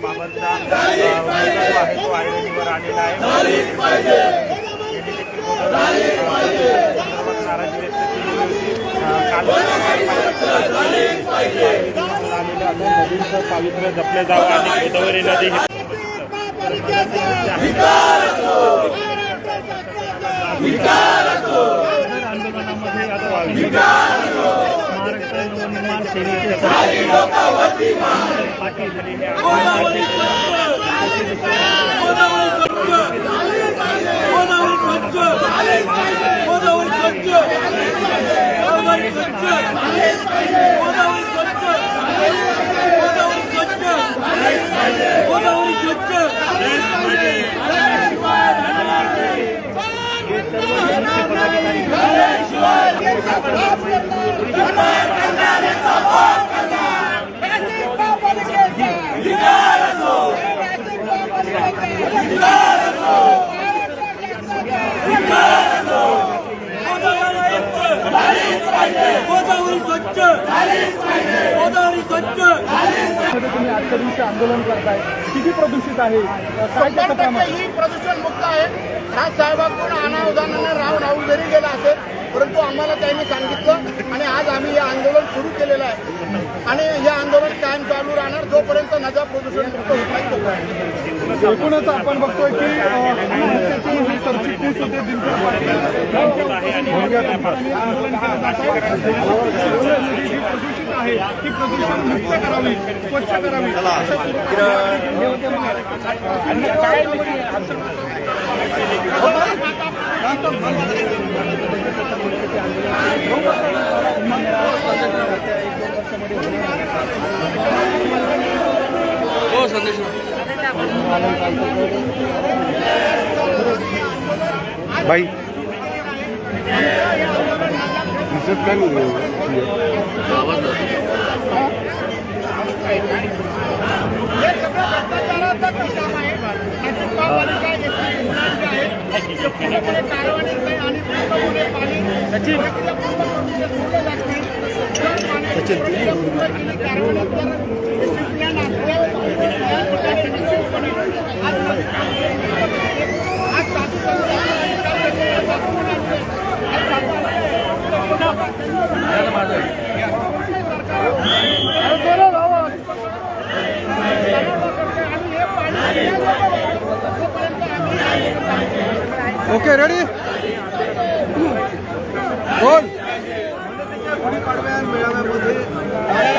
बाबांचा जो आहे तो आलेला आहे. यांनी देखील संदर्भात नाराजी व्यक्त केलेली होती. अ, काल आलेलं आता नदीचं पावित्र्य जपलं जावं आणि गोदावरी नदी ही आंदोलनामध्ये आता सेनेचे पाटील हे गोदावरी स्वच्छ गोदावरी स्वच्छ तुम्ही आजच्या दिवशी आंदोलन करताय किती प्रदूषित आहे शंभर टक्के ही प्रदूषण मुक्त आहे राजसाहेबांकडून अनावधानानं राव राहून जरी गेला असेल परंतु आम्हाला त्यांनी सांगितलं आणि आज आम्ही हे आंदोलन सुरू केलेलं आहे. आणि या जोपर्यंत नद्या प्रदूषण मुक्त होत नाही तोपर्यंत. एकूणच आपण बघतोय की मनसेचे हे सरचिटणीस होते दिनकर पाटील. जी प्रदूषित आहे ती प्रदूषण मुक्त करावी स्वच्छ करावी सूचना हे होते बाई. दिसत काय नाही हे ओके रेडी बोल गुढीपाडव्या मेळाव्यामध्ये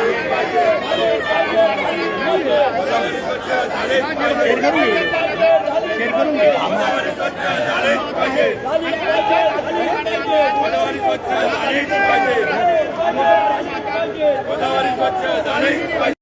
गोदावरी स्वच्छ झाले